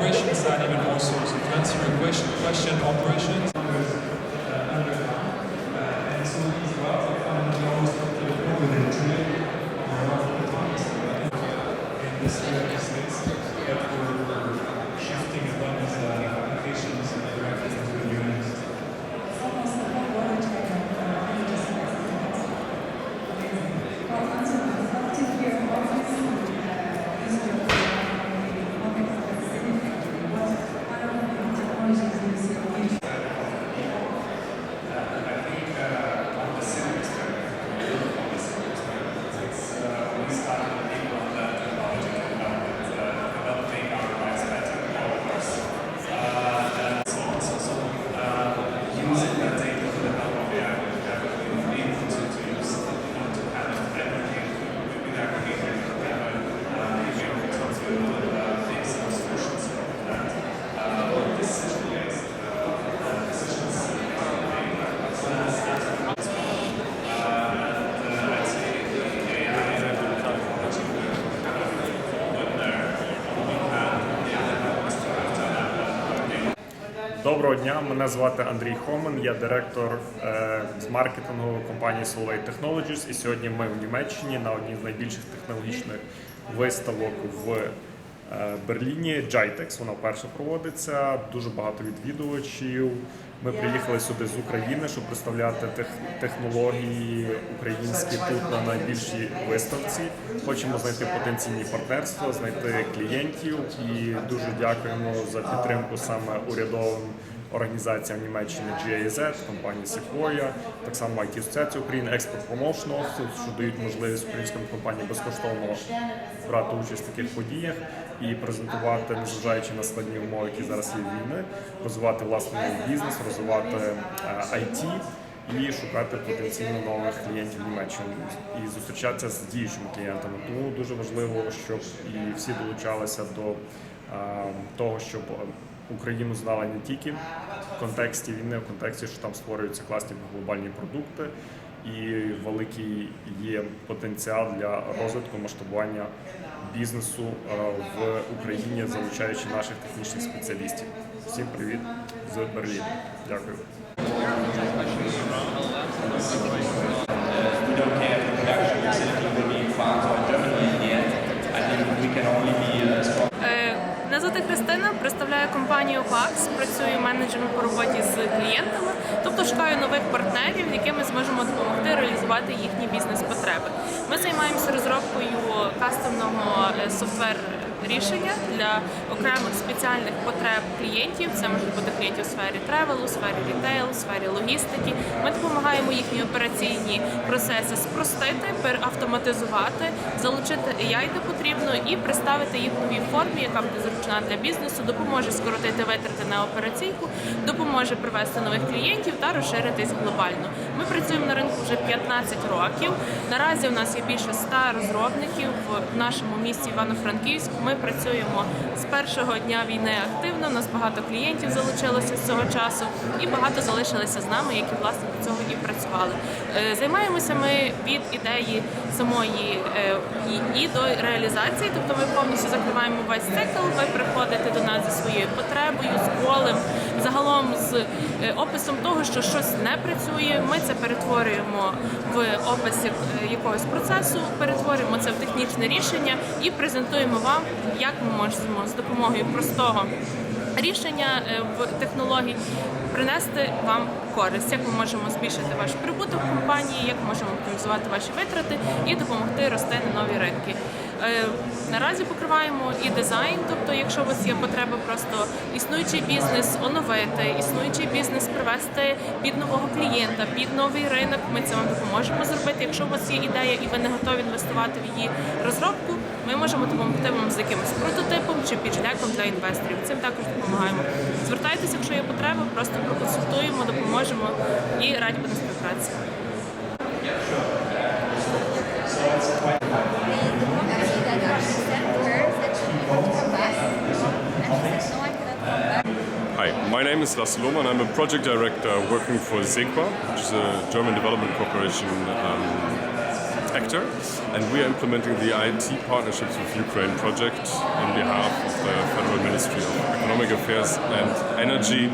operation side, even also so to answer question, question operations. Доброго дня, мене звати Андрій Хомен, я директор е, з маркетингу компанії Solvay Technologies. І сьогодні ми в Німеччині на одній з найбільших технологічних виставок в е, Берліні. Jitex, вона вперше проводиться. Дуже багато відвідувачів. Ми приїхали сюди з України, щоб представляти тех- технології українські тут на найбільшій виставці. Хочемо знайти потенційні партнерства, знайти клієнтів і дуже дякуємо за підтримку саме урядовим організаціям Німеччини GIZ, компанії Sequoia, так само IT Асоціація України, Export Promotion Office, що дають можливість українським компаніям безкоштовно брати участь в таких подіях і презентувати, незважаючи на складні умови, які зараз є війни, розвивати власний бізнес, розвивати е, IT і шукати потенційно нових клієнтів Німеччини і зустрічатися з діючими клієнтами. Тому дуже важливо, щоб і всі долучалися до е, того, щоб Україну знали не тільки в контексті війни, в контексті, що там створюються класні глобальні продукти, і великий є потенціал для розвитку масштабування бізнесу е, в Україні, залучаючи наших технічних спеціалістів. Всім привіт з Берліну. Дякую. can only be uh, strong. Мене звати Христина, представляю компанію PAX, працюю менеджером по роботі з клієнтами, тобто шукаю нових партнерів, яким ми зможемо допомогти реалізувати їхні бізнес-потреби. Ми займаємося розробкою кастомного е, софтвер рішення для окремих спеціальних потреб клієнтів. Це можуть бути клієнтів у сфері тревелу, сфері рітейлу, сфері логістики. Ми допомагаємо їхні операційні процеси спростити, переавтоматизувати, залучити AI, де потрібно, і представити їх в новій формі, яка буде зручна для бізнесу, допоможе скоротити витрати на операційку, допоможе привести нових клієнтів та розширитись глобально. Ми працюємо на ринку вже 15 років. Наразі у нас є більше 100 розробників в нашому місті Івано-Франківськ. Ми працюємо з першого дня війни активно. У нас багато клієнтів залучилося з цього часу, і багато залишилися з нами, які власне до цього і працювали. Е, Займаємося ми від ідеї самої е, і, до реалізації, тобто ми повністю закриваємо весь цикл. Ви приходите до нас зі своєю потребою, з болем, загалом з е, описом того, що щось не працює. Ми це перетворюємо в опис е, якогось процесу, перетворюємо це в технічне рішення і презентуємо вам, як ми можемо з допомогою простого рішення е, в технології принести вам користь, як ми можемо збільшити ваш прибуток компанії, як ми можемо оптимізувати ваші витрати і допомогти рости на нові ринки. Е, Наразі покриваємо і дизайн, тобто, якщо у вас є потреба просто існуючий бізнес оновити, існуючий бізнес привести під нового клієнта, під новий ринок, ми це вам допоможемо зробити. Якщо у вас є ідея і ви не готові інвестувати в її розробку, ми можемо допомогти вам з якимось прототипом чи піджляком для інвесторів. Цим також допомагаємо. Звертайтеся, якщо є потреба, просто проконсультуємо, допоможемо і раді будемо співпраці. My name is Lars Lohmann. I'm a project director working for SEQA, which is a German development corporation um, actor, and we are implementing the IT partnerships with Ukraine project on behalf of the Federal Ministry of Economic Affairs and Energy,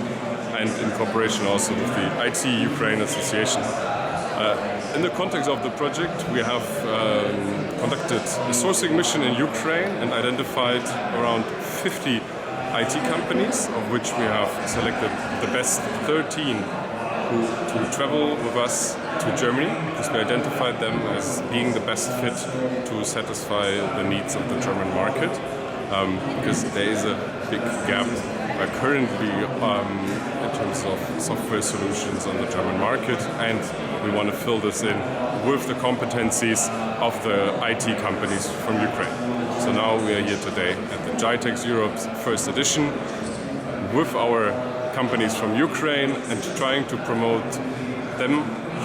and in cooperation also with the IT Ukraine Association. Uh, in the context of the project, we have um, conducted a sourcing mission in Ukraine and identified around 50 IT companies, of which we have selected the best 13 who to travel with us to Germany because we identified them as being the best fit to satisfy the needs of the German market. Um, because there is a big gap uh, currently um, in terms of software solutions on the German market, and we want to fill this in with the competencies of the IT companies from Ukraine. So now we are here today at the GITEX Europe's first edition with our companies from Ukraine and trying to promote them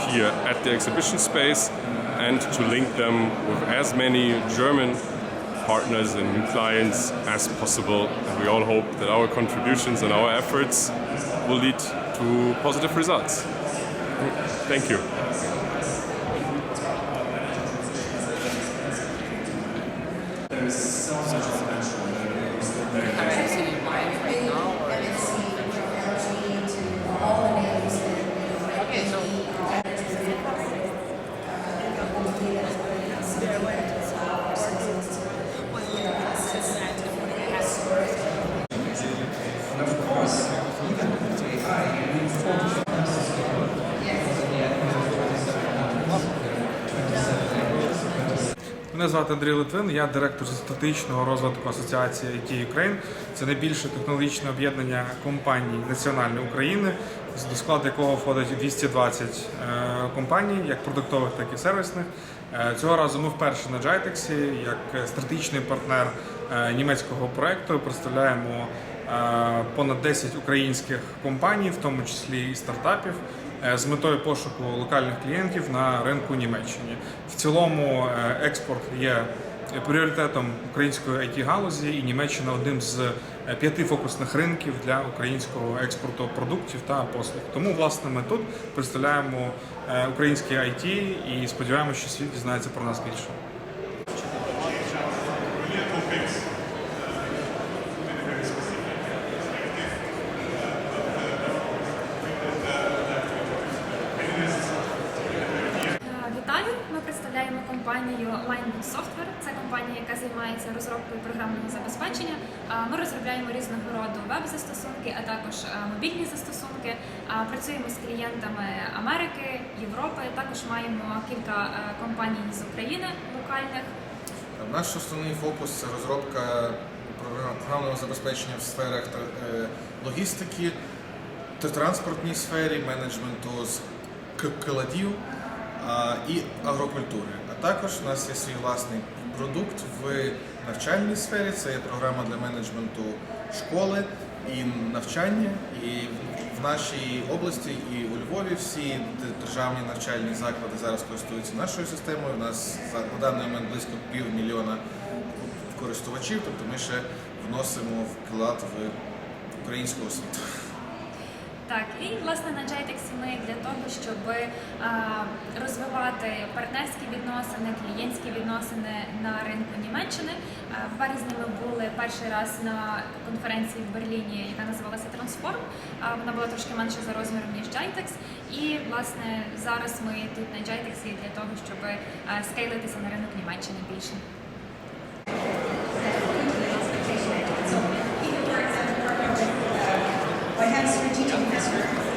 here at the exhibition space and to link them with as many German partners and new clients as possible. And we all hope that our contributions and our efforts will lead to positive results. Thank you. Звати Андрій Литвин, я директор зі стратегічного розвитку Асоціації IT Ukraine. Це найбільше технологічне об'єднання компаній національної України, до складу якого входить 220 е, компаній, як продуктових, так і сервісних. Е, Цього разу ми вперше на Джайтексі, як стратегічний партнер е, німецького проекту, представляємо понад 10 українських компаній, в тому числі і стартапів е, з метою пошуку локальних клієнтів на ринку Німеччини. В цілому е, експорт є пріоритетом української it галузі, і Німеччина одним з е, п'яти фокусних ринків для українського експорту продуктів та послуг. Тому власне ми тут представляємо е, українське IT і сподіваємося, що світ дізнається про нас більше. Е, Вітаю! Ми представляємо компанію Linebook Software. Це компанія, яка займається розробкою програмного забезпечення. Е, Ми розробляємо різного роду веб-застосунки, а також е, мобільні застосунки. Е, Працюємо з клієнтами Америки, Європи. Також маємо кілька е, компаній з України локальних. Наш основний фокус це розробка програм- програмного забезпечення в сферах е, логістики, транспортній сфері, менеджменту з кладів і агрокультури. А також у нас є свій власний продукт в навчальній сфері. Це є програма для менеджменту школи і навчання. І в нашій області і у Львові всі державні навчальні заклади зараз користуються нашою системою. У нас на даний момент близько півмільйона користувачів, тобто ми ще вносимо вклад в українську освіту. Так, і власне на JTEX ми щоб е, розвивати партнерські відносини, клієнтські відносини на ринку Німеччини. Е, В березні ми були перший раз на конференції в Берліні, яка називалася Transform. Е, Вона була трошки менша за розміром ніж JTEX. І власне зараз ми тут на JTEX для того, щоб скейлитися на ринок Німеччини більше. case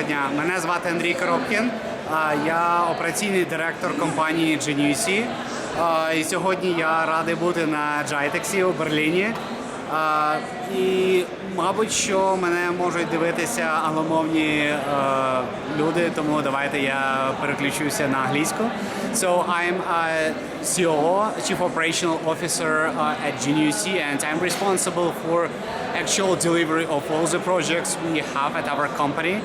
доброго дня. Мене звати Андрій Коробкін. Я операційний директор компанії Genuity. І сьогодні я радий бути на Джайтексі у Берліні. А, І, мабуть, що мене можуть дивитися англомовні е, люди, тому давайте я переключуся на англійську. So I'm a COO, Chief Operational Officer uh, at GNUC, and I'm responsible for actual delivery of all the projects we have at our company.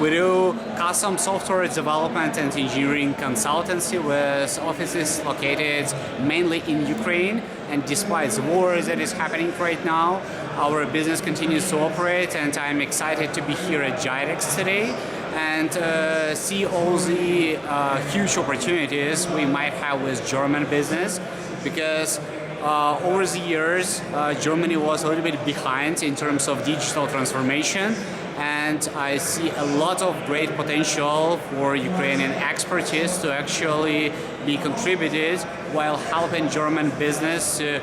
We do custom software development and engineering consultancy with offices located mainly in Ukraine. And despite the war that is happening right now, our business continues to operate, and I'm excited to be here at Gyrex today and uh, see all the uh, huge opportunities we might have with German business because uh, over the years, uh, Germany was a little bit behind in terms of digital transformation, and I see a lot of great potential for Ukrainian expertise to actually be contributed while helping German business to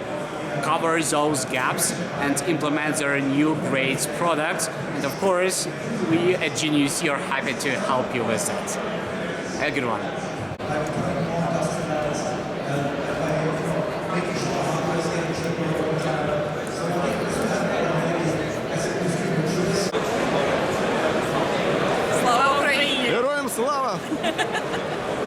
cover those gaps and implement their new great products. And of course, we at GNUC are happy to help you with that. Have a good one.